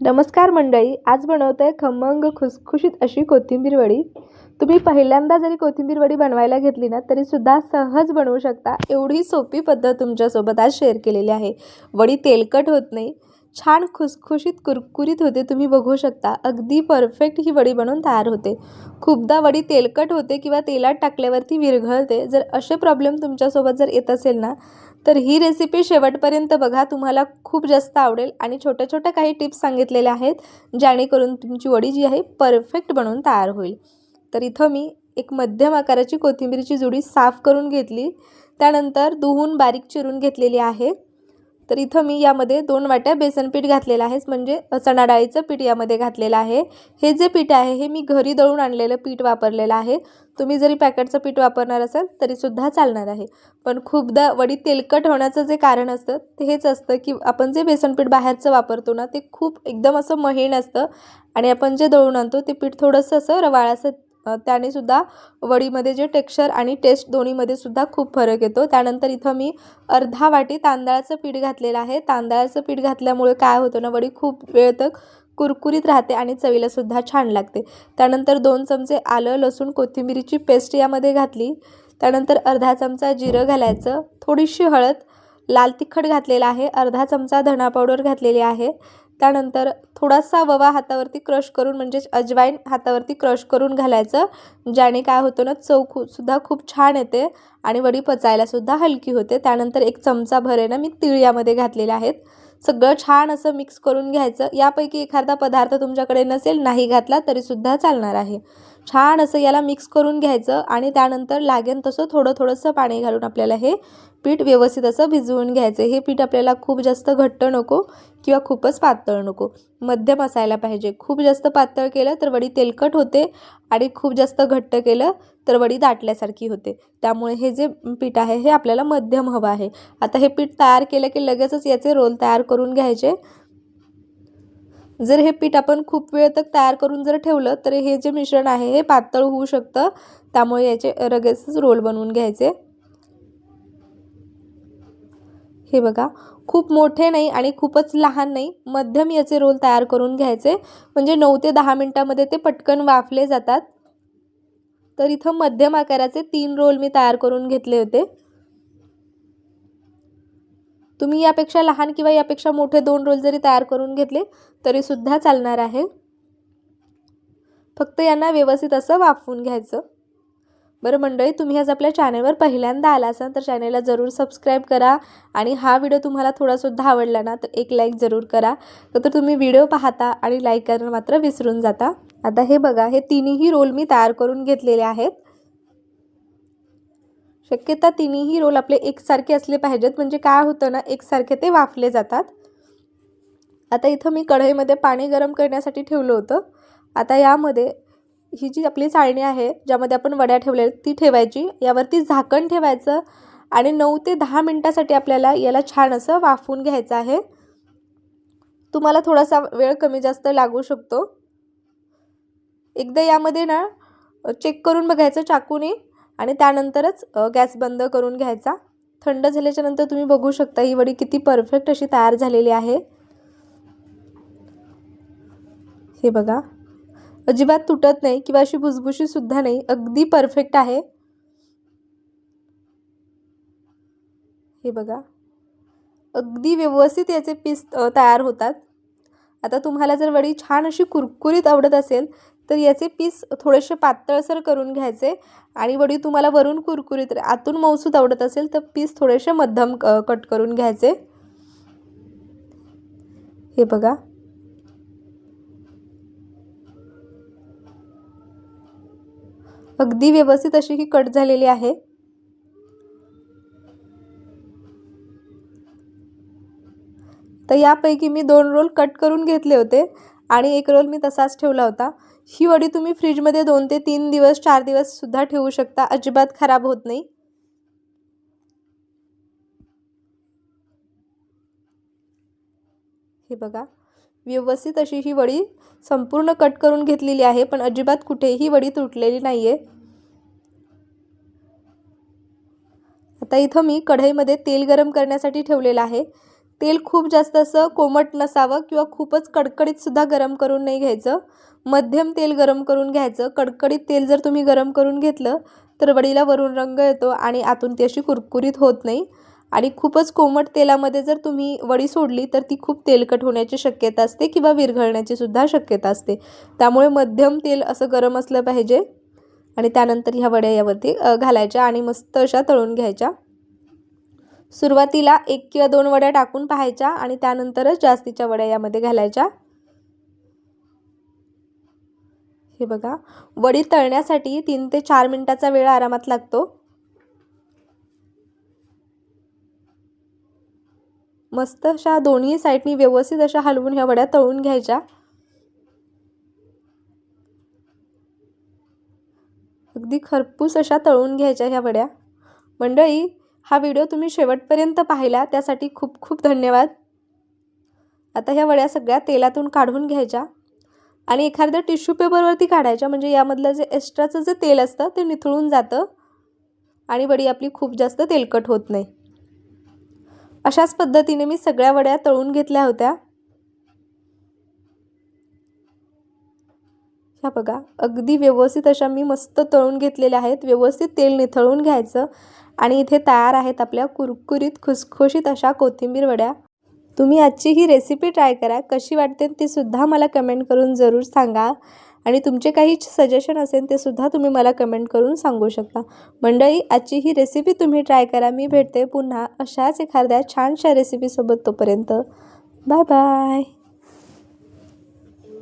नमस्कार मंडळी आज बनवत आहे खमंग खुसखुशीत अशी कोथिंबीर वडी. तुम्ही पहिल्यांदा जरी कोथिंबीर वडी बनवायला घेतली ना तरीसुद्धा सहज बनवू शकता. एवढी सोपी पद्धत तुमच्यासोबत आज शेअर केलेली आहे. वडी तेलकट होत नाही. छान खुसखुशीत कुरकुरीत होते तुम्ही बघू शकता. अगदी परफेक्ट ही वडी बनवून तयार होते. खूपदा वडी तेलकट होते किंवा तेलात टाकल्यावरती विरघळते. जर असे प्रॉब्लेम तुमच्यासोबत जर येत असेल ना तर ही रेसिपी शेवटपर्यंत बघा तुम्हाला खूप जास्त आवडेल. आणि छोट्या छोट्या काही टिप्स सांगितलेल्या आहेत जेणेकरून तुमची वडी जी आहे परफेक्ट बनवून तयार होईल. तर इथं मी एक मध्यम आकाराची कोथिंबीरची जुडी साफ करून घेतली. त्यानंतर धुवून बारीक चिरून घेतलेली आहे. तर इथं मी यामध्ये दोन वाट्या बेसन पीठ घातलेलं आहे म्हणजे चणा डाळीचं पीठ यामध्ये घातलेलं आहे. हे जे पीठ आहे हे मी घरी दळून आणलेलं पीठ वापरलेलं आहे. तुम्ही जरी पॅकेटचं पीठ वापरणार असाल तरीसुद्धा चालणार आहे. पण खूपदा वडी तेलकट होण्याचं जे कारण असतं ते हेच असतं की आपण जे बेसन पीठ बाहेरचं वापरतो ना ते खूप एकदम असं महीण असतं. आणि आपण जे दळून आणतो ते पीठ थोडंसं असं रवाळ असं त्याने सुद्धा वडीमध्ये जे टेक्स्चर आणि टेस्ट दोन्हीमध्ये सुद्धा खूप फरक येतो. त्यानंतर इथं मी अर्धा वाटी तांदळाचं पीठ घातलेलं आहे. तांदळाचं पीठ घातल्यामुळे काय होतं ना वडी खूप वेळ तक कुरकुरीत राहते आणि चवीलासुद्धा छान लागते. त्यानंतर दोन चमचे आलं लसूण कोथिंबिरीची पेस्ट यामध्ये घातली. त्यानंतर अर्धा चमचा जिरं घालायचं. थोडीशी हळद लाल तिखट घातलेला आहे. अर्धा चमचा धणा पावडर घातलेली आहे. त्यानंतर थोडासा ववा हातावरती क्रश करून म्हणजेच अजवाईन हातावरती क्रश करून घालायचं ज्याने काय होतं ना चव खूप सुद्धा खूप छान येते आणि वडी पचायलासुद्धा हलकी होते. त्यानंतर एक चमचा भर आहे ना मी तीळ यामध्ये घातलेले आहेत. सगळं छान असं मिक्स करून घ्यायचं. यापैकी एखादा पदार्थ तुमच्याकडे नसेल नाही घातला तरीसुद्धा चालणार आहे. छान असं याला मिक्स करून घ्यायचं आणि त्यानंतर लागेल तसं थोडं थोडंसं पाणी घालून आपल्याला हे पीठ व्यवस्थित असं भिजवून घ्यायचं. हे पीठ आपल्याला खूप जास्त घट्ट नको किंवा खूपच पातळ नको. मध्यम असायला पाहिजे. खूप जास्त पातळ केलं तर वडी तेलकट होते आणि खूप जास्त घट्ट केलं तर वडी दाटल्यासारखी होते. त्यामुळे हे जे पीठ आहे हे आपल्याला मध्यम हवं आहे. आता हे पीठ तयार केलं की लगेचच याचे रोल तयार करून घ्यायचे. जर हे पीठ आपण खूप वेळ तक तयार करून जर ठेवलं तर हे जे मिश्रण आहे हे पातळ होऊ शकतं. त्यामुळे याचे लगेचच रोल बनवून घ्यायचे. हे बघा खूप मोठे नाही आणि खूपच लहान नाही मध्यम याचे रोल तयार करून घ्यायचे. म्हणजे नऊ ते दहा मिनटामध्ये ते पटकन वाफले जातात. तर इथं मध्यम आकाराचे तीन रोल मी तयार करून घेतले होते. तुम्ही यापेक्षा लहान किंवा यापेक्षा मोठे दोन रोल जरी तयार करून घेतले तरीसुद्धा चालणार आहे. फक्त यांना व्यवस्थित असं वाफवून घ्यायचं. बरं मंडळी तुम्ही आज आपल्या चॅनलवर पहिल्यांदा आला असाल तर चॅनलला जरूर सबस्क्राईब करा आणि हा व्हिडिओ तुम्हाला थोडासुद्धा आवडला ना तर एक लाईक जरूर करा. तर तुम्ही व्हिडिओ पाहता आणि लाईक करणं मात्र विसरून जाता. आता हे बघा हे तिन्ही रोल मी तयार करून घेतलेले आहेत. शक्यता तिन्ही रोल आपले एकसारखे असले पाहिजेत म्हणजे काय होतं ना एकसारखे ते वाफले जातात. आता इथं मी कढईमध्ये पाणी गरम करण्यासाठी ठेवलं होतं. आता यामध्ये ही जी आपली चाळणी आहे ज्यामध्ये आपण वड्या ठेवल्या ती ठेवायची. यावरती झाकण ठेवायचं आणि नऊ ते दहा मिनटासाठी आपल्याला याला छान असं वाफवून घ्यायचं आहे. तुम्हाला थोडासा वेळ कमी जास्त लागू शकतो. एकदा यामध्ये ना चेक करून बघायचं चाकूने आणि त्यानंतरच गॅस बंद करून घ्यायचा. थंड झाल्याच्यानंतर तुम्ही बघू शकता ही वडी किती परफेक्ट अशी तयार झालेली आहे. हे बघा. अजिबात तुटत नाही किंवा अशी भुसभुशीसुद्धा नाही. अगदी परफेक्ट आहे. हे बघा. अगदी व्यवस्थित याचे पीस तयार होतात. आता तुम्हाला जर वडी छान अशी कुरकुरीत आवडत असेल तर याचे पीस थोडेसे पातळसर करून घ्यायचे आणि वडी तुम्हाला वरून कुरकुरीत आतून मौसूद आवडत असेल तर पीस थोडेसे मध्यम कट करून घ्यायचे. हे बघा. अगदी व्यवस्थित अशी ही कट झालेली आहे. तर यापैकी मी दोन रोल कट करून घेतले होते आणि एक रोल मी तसाच ठेवला होता. ही वडी तुम्ही फ्रीजमध्ये दोन ते तीन दिवस चार दिवस सुद्धा ठेवू शकता. अजिबात खराब होत नाही. हे बघा. व्यवस्थित अशी ही वडी संपूर्ण कट करून घेतलेली आहे पण अजिबात कुठेही वडी तुटलेली नाही आहे आता इथं मी कढईमध्ये तेल गरम करण्यासाठी ठेवलेलं आहे. तेल खूप जास्त असं कोमट नसावं किंवा खूपच कडकडीतसुद्धा गरम करून नाही घ्यायचं. मध्यम तेल गरम करून घ्यायचं. कडकडीत तेल जर तुम्ही गरम करून घेतलं तर वडीला वरून रंग येतो आणि आतून ती अशी कुरकुरीत होत नाही. आणि खूपच कोमट तेलामध्ये जर तुम्ही वडी सोडली तर ती खूप तेलकट होण्याची शक्यता असते किंवा विरघळण्याची सुद्धा शक्यता असते. त्यामुळे मध्यम तेल असं गरम असलं पाहिजे. आणि त्यानंतर ह्या वड्या यावरती घालायच्या आणि मस्त अशा तळून घ्यायच्या. सुरुवातीला एक किंवा दोन वड्या टाकून पाहायच्या आणि त्यानंतरच जास्तीच्या वड्या यामध्ये घालायच्या. हे बघा वडी तळण्यासाठी तीन ते चार मिनटाचा वेळ आरामात लागतो. मस्त अशा दोन्ही साईडनी व्यवस्थित अशा हलवून ह्या वड्या तळून घ्यायच्या. अगदी खरपूस अशा तळून घ्यायच्या ह्या वड्या. मंडळी हा व्हिडिओ तुम्ही शेवटपर्यंत पाहिला त्यासाठी खूप खूप धन्यवाद. आता ह्या वड्या सगळ्या तेलातून काढून घ्यायच्या आणि एखाद्या टिश्यू पेपरवरती काढायच्या म्हणजे यामधलं जे एक्स्ट्राचं जे तेल असतं ते निथळून जातं आणि वडी आपली खूप जास्त तेलकट होत नाही. अशाच पद्धतीने मी सगळ्या वड्या तळून घेतल्या होत्या. ह्या बघा अगदी व्यवस्थित अशा मी मस्त तळून घेतलेल्या आहेत. व्यवस्थित तेल निथळून घ्यायचं आणि इथे तयार आहेत आपल्या कुरकुरीत खुसखुशीत अशा कोथिंबीर वड्या. तुम्ही आजची ही रेसिपी ट्राय करा. कशी वाटते ती सुद्धा मला कमेंट करून जरूर सांगा. आणि तुमचे काही सजेशन असेल ते सुद्धा तुम्ही मला कमेंट करून सांगू शकता. मंडळी आजची ही रेसिपी तुम्ही ट्राय करा. मी भेटते पुन्हा अशाच एखाद्या छानशा रेसिपीसोबत तोपर्यंत. Bye bye